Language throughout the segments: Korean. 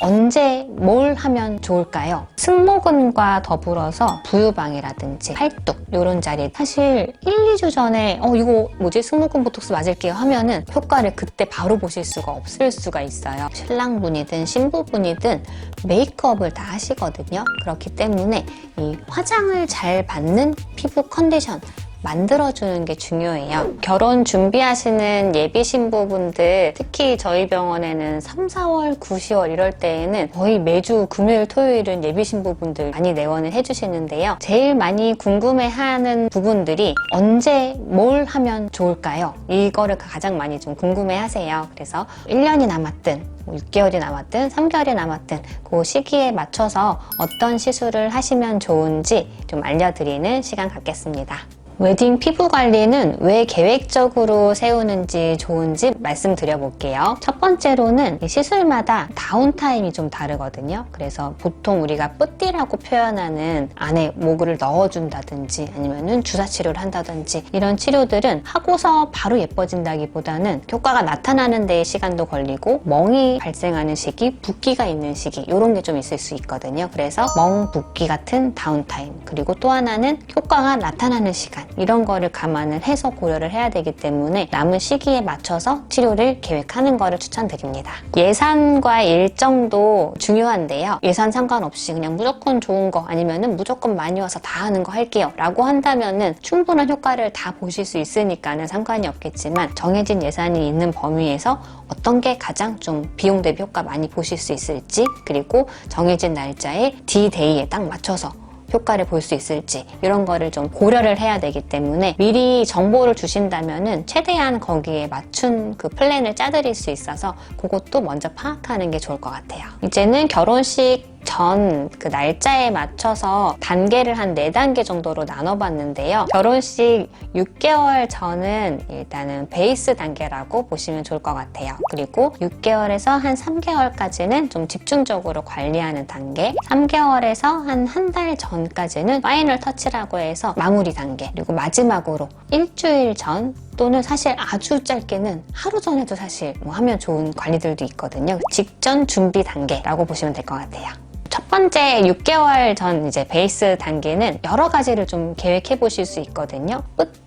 언제 뭘 하면 좋을까요? 승모근과 더불어서 부유방이라든지 팔뚝 이런 자리 사실 1, 2주 전에 어 이거 뭐지 승모근 보톡스 맞을게요 하면은 효과를 그때 바로 보실 수가 없을 수가 있어요. 신랑분이든 신부분이든 메이크업을 다 하시거든요. 그렇기 때문에 이 화장을 잘 받는 피부 컨디션 만들어주는 게 중요해요. 결혼 준비하시는 예비 신부분들, 특히 저희 병원에는 3, 4월, 9, 10월 이럴 때에는 거의 매주 금요일, 토요일은 예비 신부분들 많이 내원을 해주시는데요. 제일 많이 궁금해하는 부분들이 언제 뭘 하면 좋을까요? 이거를 가장 많이 좀 궁금해하세요. 그래서 1년이 남았든 6개월이 남았든 3개월이 남았든 그 시기에 맞춰서 어떤 시술을 하시면 좋은지 좀 알려드리는 시간 갖겠습니다. 웨딩 피부 관리는 왜 계획적으로 세우는지 좋은지 말씀드려 볼게요. 첫 번째로는 이 시술마다 다운타임이 좀 다르거든요. 그래서 보통 우리가 뿌띠라고 표현하는 안에 모구를 넣어준다든지 아니면은 주사 치료를 한다든지 이런 치료들은 하고서 바로 예뻐진다기보다는 효과가 나타나는 데에 시간도 걸리고 멍이 발생하는 시기, 붓기가 있는 시기 이런 게 좀 있을 수 있거든요. 그래서 멍, 붓기 같은 다운타임 그리고 또 하나는 효과가 나타나는 시간 이런 거를 감안을 해서 고려를 해야 되기 때문에 남은 시기에 맞춰서 치료를 계획하는 거를 추천드립니다. 예산과 일정도 중요한데요. 예산 상관없이 그냥 무조건 좋은 거 아니면은 무조건 많이 와서 다 하는 거 할게요 라고 한다면은 충분한 효과를 다 보실 수 있으니까는 상관이 없겠지만 정해진 예산이 있는 범위에서 어떤 게 가장 좀 비용 대비 효과 많이 보실 수 있을지 그리고 정해진 날짜에 D-Day에 딱 맞춰서 효과를 볼 수 있을지 이런 거를 좀 고려를 해야 되기 때문에 미리 정보를 주신다면은 최대한 거기에 맞춘 그 플랜을 짜드릴 수 있어서 그것도 먼저 파악하는 게 좋을 것 같아요. 이제는 결혼식 전 그 날짜에 맞춰서 단계를 한 4단계 정도로 나눠봤는데요. 결혼식 6개월 전은 일단은 베이스 단계라고 보시면 좋을 것 같아요. 그리고 6개월에서 한 3개월까지는 좀 집중적으로 관리하는 단계, 3개월에서 한 한 달 전까지는 파이널 터치라고 해서 마무리 단계, 그리고 마지막으로 일주일 전 또는 사실 아주 짧게는 하루 전에도 사실 뭐 하면 좋은 관리들도 있거든요. 직전 준비 단계라고 보시면 될 것 같아요. 첫 번째 6개월 전 이제 베이스 단계는 여러 가지를 좀 계획해 보실 수 있거든요.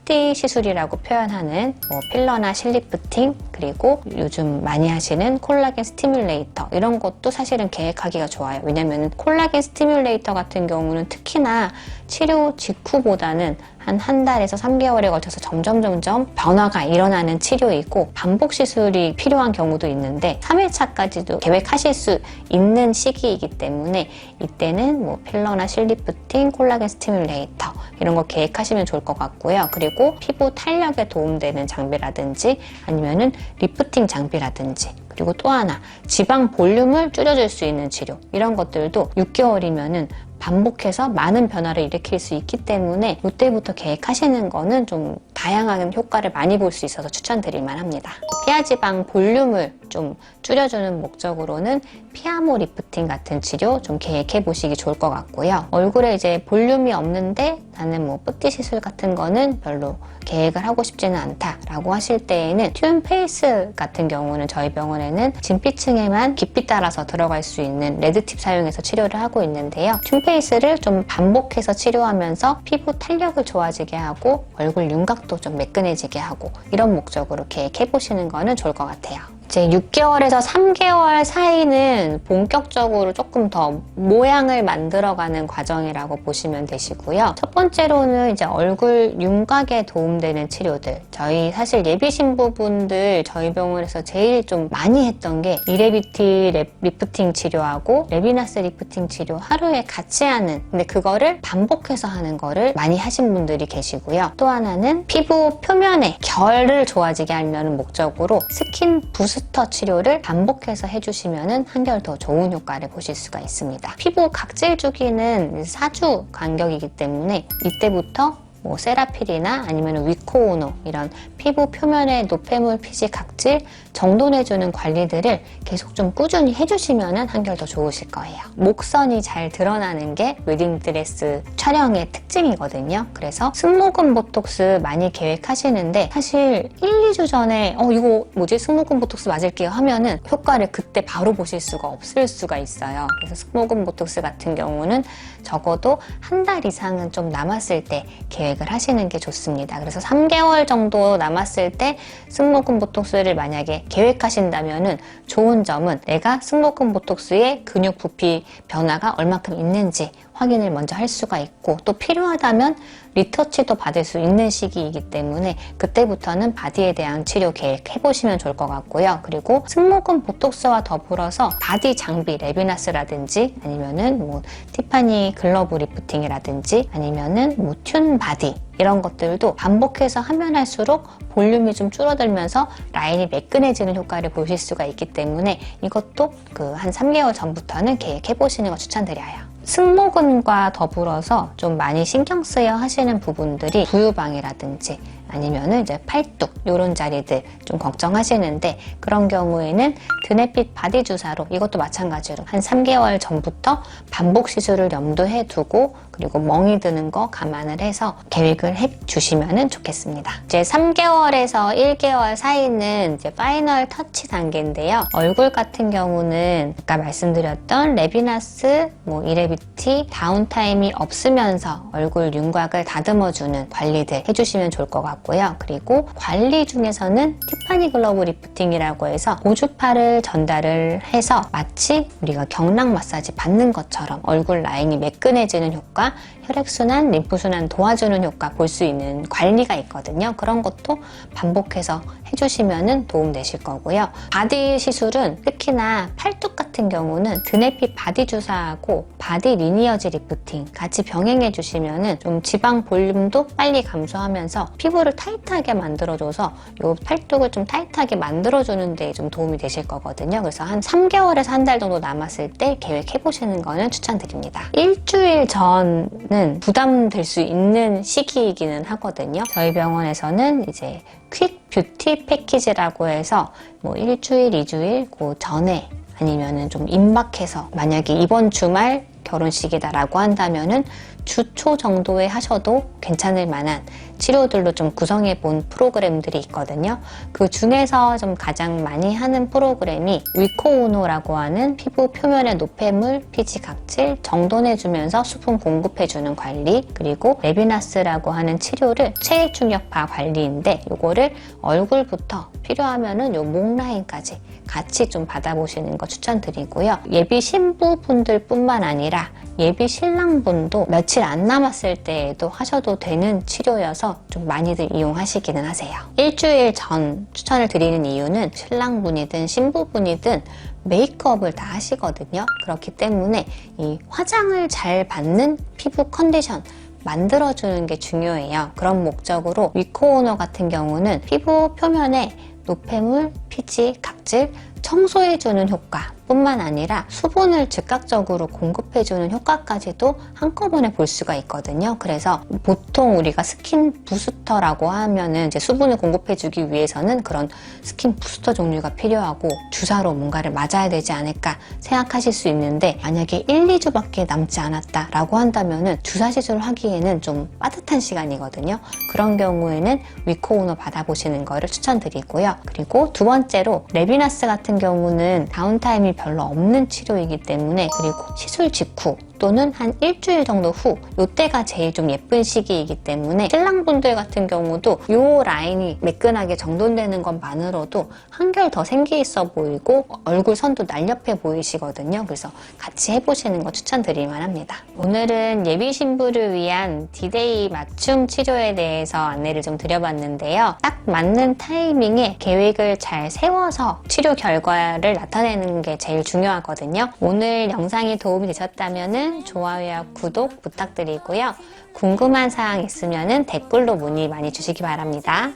뿌띠 시술이라고 표현하는 뭐 필러나 실리프팅 그리고 요즘 많이 하시는 콜라겐 스티뮬레이터 이런 것도 사실은 계획하기가 좋아요. 왜냐면 콜라겐 스티뮬레이터 같은 경우는 특히나 치료 직후보다는 한 한 달에서 3개월에 걸쳐서 점점 점점 변화가 일어나는 치료이고 반복 시술이 필요한 경우도 있는데 3회차까지도 계획하실 수 있는 시기이기 때문에 이때는 뭐 필러나 실리프팅, 콜라겐 스티뮬레이터 이런 거 계획하시면 좋을 것 같고요. 그리고 피부 탄력에 도움되는 장비라든지 아니면은 리프팅 장비라든지 그리고 또 하나 지방 볼륨을 줄여줄 수 있는 치료 이런 것들도 6개월이면은 반복해서 많은 변화를 일으킬 수 있기 때문에 이때부터 계획하시는 거는 좀 다양한 효과를 많이 볼 수 있어서 추천드릴 만 합니다. 피하지방 볼륨을 좀 줄여주는 목적으로는 피아모 리프팅 같은 치료 좀 계획해 보시기 좋을 것 같고요. 얼굴에 이제 볼륨이 없는데 나는 뭐 뿌띠 시술 같은 거는 별로 계획을 하고 싶지는 않다라고 하실 때에는 튠 페이스 같은 경우는 저희 병원에 는 진피층에만 깊이 따라서 들어갈 수 있는 레드팁 사용해서 치료를 하고 있는데요. 튠 페이스를 좀 반복해서 치료하면서 피부 탄력을 좋아지게 하고 얼굴 윤곽도 좀 매끈해지게 하고 이런 목적으로 계획해 보시는 거는 좋을 것 같아요. 이제 6개월에서 3개월 사이는 본격적으로 조금 더 모양을 만들어가는 과정이라고 보시면 되시고요. 첫 번째로는 이제 얼굴 윤곽에 도움되는 치료들. 저희 사실 예비 신부분들 저희 병원에서 제일 좀 많이 했던 게 이레비티 랩- 리프팅 치료하고 레비나스 리프팅 치료 하루에 같이 하는 근데 그거를 반복해서 하는 거를 많이 하신 분들이 계시고요. 또 하나는 피부 표면에 결을 좋아지게 하려는 목적으로 스킨 부스 터 치료를 반복해서 해주시면 한결 더 좋은 효과를 보실 수가 있습니다. 피부 각질 주기는 4주 간격이기 때문에 이때부터 뭐 세라필이나 아니면 위코오노 이런 피부 표면의 노폐물, 피지, 각질 정돈해주는 관리들을 계속 좀 꾸준히 해주시면 한결 더 좋으실 거예요. 목선이 잘 드러나는 게 웨딩드레스 촬영의 특징이거든요. 그래서 승모근 보톡스 많이 계획하시는데 사실 1, 2주 전에 어 이거 뭐지 승모근 보톡스 맞을게요 하면은 효과를 그때 바로 보실 수가 없을 수가 있어요. 그래서 승모근 보톡스 같은 경우는 적어도 한 달 이상은 좀 남았을 때 계획을 하시는 게 좋습니다. 그래서 3개월 정도 남았을 때 승모근 보톡스를 만약에 계획하신다면은 좋은 점은 내가 승모근 보톡스의 근육 부피 변화가 얼마큼 있는지 확인을 먼저 할 수가 있고 또 필요하다면 리터치도 받을 수 있는 시기이기 때문에 그때부터는 바디에 대한 치료 계획 해 보시면 좋을 것 같고요. 그리고 승모근 보톡스와 더불어서 바디 장비 레비나스라든지 아니면은 뭐 티파니 글러브 리프팅이라든지 아니면은 뭐 튠 바디 이런 것들도 반복해서 하면 할수록 볼륨이 좀 줄어들면서 라인이 매끈해지는 효과를 보실 수가 있기 때문에 이것도 그 한 3개월 전부터는 계획해 보시는 거 추천드려요. 승모근과 더불어서 좀 많이 신경 쓰여 하시는 부분들이 부유방이라든지 아니면은 이제 팔뚝 이런 자리들 좀 걱정하시는데 그런 경우에는 드네핏 바디 주사로 이것도 마찬가지로 한 3개월 전부터 반복 시술을 염두해 두고 그리고 멍이 드는 거 감안을 해서 계획을 해 주시면 좋겠습니다. 이제 3개월에서 1개월 사이는 이제 파이널 터치 단계인데요. 얼굴 같은 경우는 아까 말씀드렸던 레비나스, 뭐 이레비티, 다운타임이 없으면서 얼굴 윤곽을 다듬어주는 관리들 해주시면 좋을 것 같고 요. 그리고 관리 중에서는 티파니 글러브 리프팅이라고 해서 고주파를 전달을 해서 마치 우리가 경락 마사지 받는 것처럼 얼굴 라인이 매끈해지는 효과, 혈액순환, 림프순환 도와주는 효과 볼 수 있는 관리가 있거든요. 그런 것도 반복해서 해주시면 도움 되실 거고요. 바디 시술은 특히나 팔뚝 같은 경우는 드네피 바디 주사하고 바디 리니어지 리프팅 같이 병행해 주시면 좀 지방 볼륨도 빨리 감소하면서 피부를 타이트하게 만들어줘서 이 팔뚝을 좀 타이트하게 만들어주는 데 좀 도움이 되실 거거든요. 그래서 한 3개월에서 한 달 정도 남았을 때 계획해 보시는 거는 추천드립니다. 일주일 전은 부담될 수 있는 시기이기는 하거든요. 저희 병원에서는 이제 퀵 뷰티 패키지라고 해서 뭐 일주일, 이주일 그 전에 아니면은 좀 임박해서 만약에 이번 주말 결혼식이다라고 한다면은 주초 정도에 하셔도 괜찮을 만한 치료들로 좀 구성해 본 프로그램들이 있거든요. 그 중에서 좀 가장 많이 하는 프로그램이 위코우노라고 하는 피부 표면의 노폐물, 피지 각질 정돈해주면서 수분 공급해주는 관리 그리고 레비나스라고 하는 치료를 체중력파 관리인데 이거를 얼굴부터 필요하면은 요 목 라인까지 같이 좀 받아보시는 거 추천드리고요. 예비 신부분들 뿐만 아니라 예비 신랑분도 며칠 안 남았을 때에도 하셔도 되는 치료여서 좀 많이들 이용하시기는 하세요. 일주일 전 추천을 드리는 이유는 신랑분이든 신부분이든 메이크업을 다 하시거든요. 그렇기 때문에 이 화장을 잘 받는 피부 컨디션 만들어주는 게 중요해요. 그런 목적으로 위코오너 같은 경우는 피부 표면에 노폐물, 피지, 각질 청소해주는 효과 뿐만 아니라 수분을 즉각적으로 공급해주는 효과까지도 한꺼번에 볼 수가 있거든요. 그래서 보통 우리가 스킨 부스터라고 하면은 이제 수분을 공급해주기 위해서는 그런 스킨 부스터 종류가 필요하고 주사로 뭔가를 맞아야 되지 않을까 생각하실 수 있는데 만약에 1, 2주밖에 남지 않았다라고 한다면은 주사 시술을 하기에는 좀 빠듯한 시간이거든요. 그런 경우에는 위코우너 받아보시는 거를 추천드리고요. 그리고 두 번째로 레비나스 같은 경우는 다운타임이 별로 없는 치료이기 때문에 그리고 시술 직후 또는 한 일주일 정도 후 이때가 제일 좀 예쁜 시기이기 때문에 신랑분들 같은 경우도 이 라인이 매끈하게 정돈되는 것만으로도 한결 더 생기 있어 보이고 얼굴 선도 날렵해 보이시거든요. 그래서 같이 해보시는 거 추천드릴 만 합니다. 오늘은 예비 신부를 위한 디데이 맞춤 치료에 대해서 안내를 좀 드려봤는데요. 딱 맞는 타이밍에 계획을 잘 세워서 치료 결과를 나타내는 게 제일 중요하거든요. 오늘 영상이 도움이 되셨다면 좋아요와 구독 부탁드리고요. 궁금한 사항 있으면 댓글로 문의 많이 주시기 바랍니다.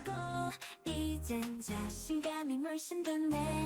이젠 자신감이 물씬 드네